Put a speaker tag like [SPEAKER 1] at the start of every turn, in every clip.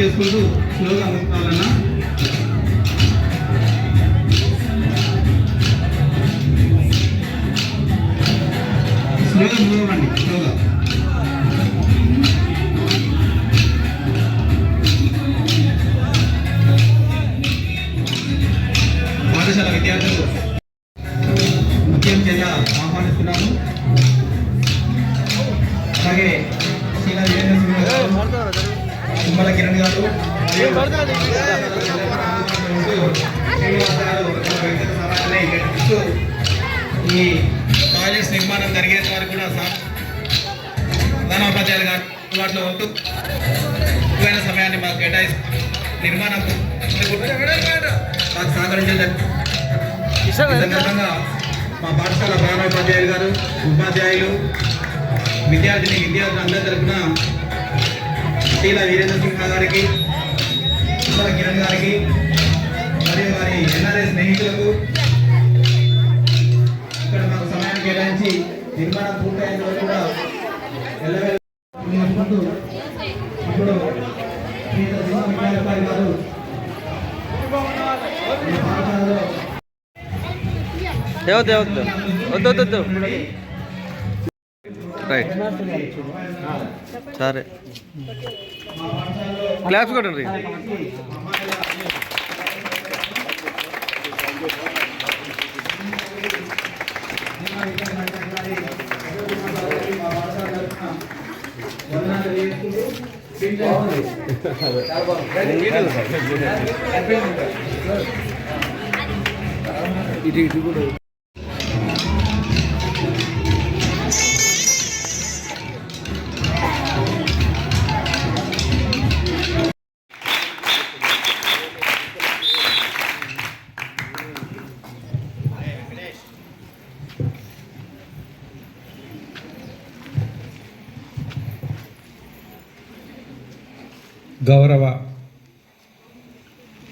[SPEAKER 1] చేసుకుంటూ స్లోగా అందుకోవాలన్నా స్లోగా మూడవండి స్లోగా పాఠశాల విద్యార్థులు ముఖ్యం చేయాలి ఆహ్వానిస్తున్నాను అలాగే తుమ్మల కిరణ్ గారు ఈ కాలేజ్ నిర్మాణం జరిగేంత వరకు కూడా సా- ప్రధానోపాధ్యాయులు గారు అందుబాటులో ఉంటూ ముఖ్యమైన సమయాన్ని మాకు కేటాయిస్తూ నిర్మాణం మాకు సహకరించడం. ఈ సందర్భంగా మా పాఠశాల ప్రధానోపాధ్యాయులు గారు ఉపాధ్యాయులు విద్యార్థిని విద్యార్థులు అందరి తరఫున శ్రీల వీరేంద్ర సింహ గారికి తుమ్మల కిరణ్ గారికి మరియు వారి ఎన్ఆర్ఐ స్నేహితులకు ఇక్కడ మాకు సమయాన్ని కేటాయించి నిర్మాణం పూర్తయిన వరకు కూడా ఎల్లవేళ ఇప్పుడు శ్రీల సింహ విద్యాలపారి గారు దేవత దేవత
[SPEAKER 2] వద్దు వద్దు వద్దు. రైట్ సరే క్లాప్స్ కొట్టండి ఇటు ఇటు కూడా
[SPEAKER 3] గౌరవ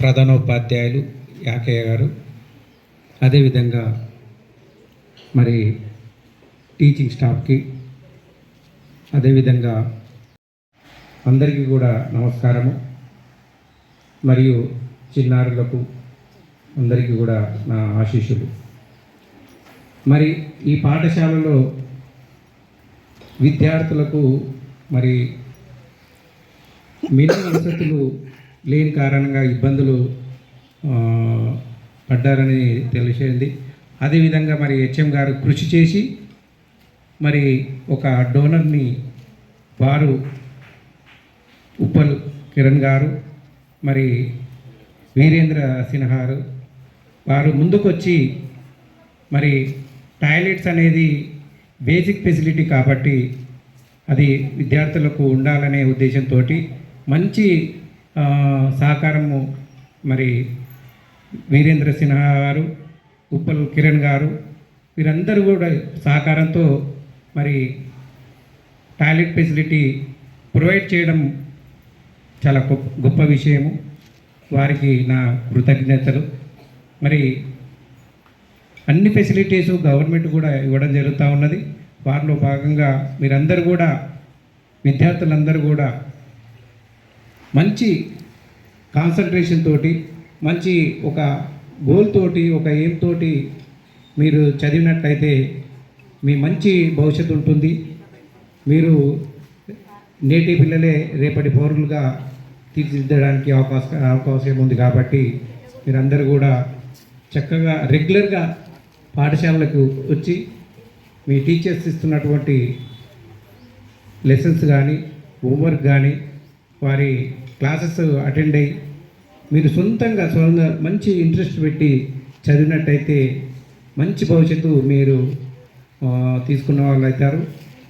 [SPEAKER 3] ప్రధానోపాధ్యాయులు యాకయ్య గారు అదేవిధంగా మరి టీచింగ్ స్టాఫ్కి అదేవిధంగా అందరికీ కూడా నమస్కారము. మరియు చిన్నారులకు అందరికీ కూడా నా ఆశీస్సులు. మరి ఈ పాఠశాలలో విద్యార్థులకు మరి మినిమం వసతులు లేని కారణంగా ఇబ్బందులు పడ్డారని తెలిసింది అదేవిధంగా మరి హెచ్ఎం గారు కృషి చేసి మరి ఒక డోనర్ని వారు ఉప్పల్ కిరణ్ గారు మరి వీరేంద్ర సిన్హారు వారు ముందుకొచ్చి మరి టాయిలెట్స్ అనేది బేసిక్ ఫెసిలిటీ కాబట్టి అది విద్యార్థులకు ఉండాలనే ఉద్దేశంతో మంచి సహకారము మరి వీరేంద్ర సిన్హా గారు ఉప్పల్ కిరణ్ గారు వీరందరూ కూడా సహకారంతో మరి టాయిలెట్ ఫెసిలిటీ ప్రొవైడ్ చేయడం చాలా గొప్ప గొప్ప విషయము. వారికి నా కృతజ్ఞతలు. మరి అన్ని ఫెసిలిటీస్ గవర్నమెంట్ కూడా ఇవ్వడం జరుగుతూ ఉన్నది. వారిలో భాగంగా మీరందరూ కూడా విద్యార్థులందరూ కూడా మంచి కాన్సన్ట్రేషన్ తోటి మంచి ఒక గోల్ తోటి ఒక ఎయిమ్ తోటి మీరు చదివినట్లయితే మీ మంచి భవిష్యత్తు ఉంటుంది. మీరు నేటి పిల్లలే రేపటి పౌరులుగా తీర్చిదిద్దడానికి అవకాశం అవకాశం ఉంది కాబట్టి మీరందరూ కూడా చక్కగా రెగ్యులర్గా పాఠశాలలకు వచ్చి మీ టీచర్స్ ఇస్తున్నటువంటి లెసన్స్ కానీ హోంవర్క్ కానీ వారి క్లాసెస్ అటెండ్ అయ్యి మీరు సొంతంగా సొంత మంచి ఇంట్రెస్ట్ పెట్టి చదివినట్టయితే మంచి భవిష్యత్తు మీరు తీసుకున్న వాళ్ళు అవుతారు.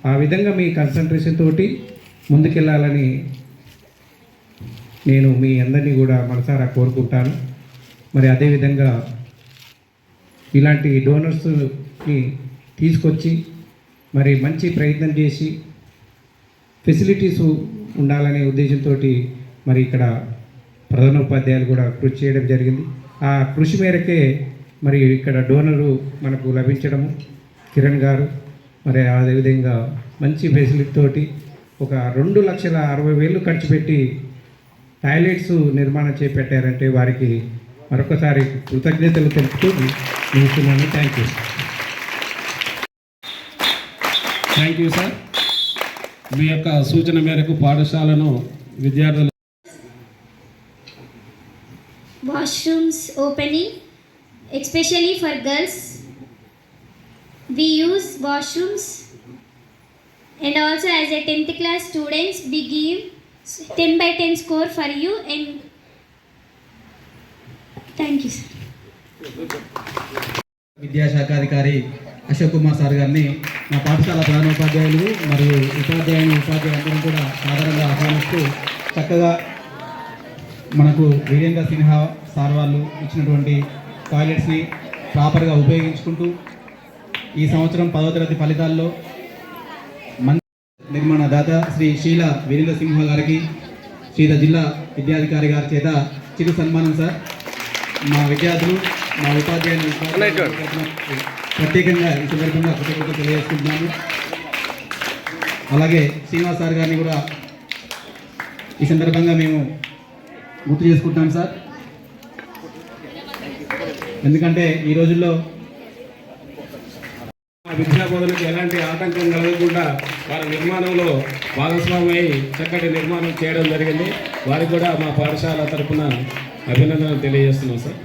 [SPEAKER 3] ఆ విధంగా మీ కన్సన్ట్రేషన్ తోటి ముందుకెళ్ళాలని నేను మీ అందరినీ కూడా మనసారా కోరుకుంటాను. మరి అదేవిధంగా ఇలాంటి డోనర్స్ని తీసుకొచ్చి మరి మంచి ప్రయత్నం చేసి ఫెసిలిటీస్ ఉండాలనే ఉద్దేశంతో మరి ఇక్కడ ప్రధానోపాధ్యాయులు కూడా కృషి చేయడం జరిగింది. ఆ కృషి మేరకే మరి ఇక్కడ డోనరు మనకు లభించడము. కిరణ్ గారు మరి అదేవిధంగా మంచి ఫెసిలిటీ తోటి ఒక రెండు లక్షల అరవై వేలు ఖర్చు పెట్టి టాయిలెట్స్ నిర్మాణం చేపట్టారంటే వారికి మరొకసారి కృతజ్ఞతలు తెలుపుతూ ముగిస్తున్నాను thank you.
[SPEAKER 4] Thank you sir. మీ యొక్క సూచన మేరకు పాఠశాలను విద్యార్థులు
[SPEAKER 5] washrooms opening especially for girls we use washrooms and also as a 10th class students we give 10 by 10 score for you and thank you sir
[SPEAKER 1] విద్యాశాఖాధికారి అశోక్ కుమార్ సార్ గారిని మా పాఠశాల ప్రధానోపాధ్యాయులు మరియు ఉపాధ్యాయులు ఉపాధ్యాయులందరం కూడా సాధారణంగా ఆహ్వానిస్తూ చక్కగా మనకు వీరేంద్ర సిన్హా సార్ వాళ్ళు ఇచ్చినటువంటి టాయిలెట్స్ని ప్రాపర్గా ఉపయోగించుకుంటూ ఈ సంవత్సరం పదవ తరగతి ఫలితాల్లో మన్ నిర్మాణ దాత శ్రీ శీల వీరేంద్ర సింహ గారికి శ్రీల జిల్లా విద్యాధికారి గారి చేత చిరు సన్మానం సార్. మా విద్యార్థులు మా ఉపాధ్యాయులు ప్రత్యేకంగా ఈ సందర్భంగా కృతజ్ఞత తెలియజేసుకుంటున్నాను. అలాగే శ్రీనివాస్ సార్ గారిని కూడా ఈ సందర్భంగా మేము గుర్తు చేసుకుంటాం సార్. ఎందుకంటే ఈ రోజుల్లో
[SPEAKER 4] విద్యా బోధనకు ఎలాంటి ఆటంకం కలగకుండా వారి నిర్మాణంలో భాగస్వామి చక్కటి నిర్మాణం చేయడం జరిగింది. వారికి కూడా మా పాఠశాల తరఫున అభినందనలు తెలియజేస్తున్నాం సార్.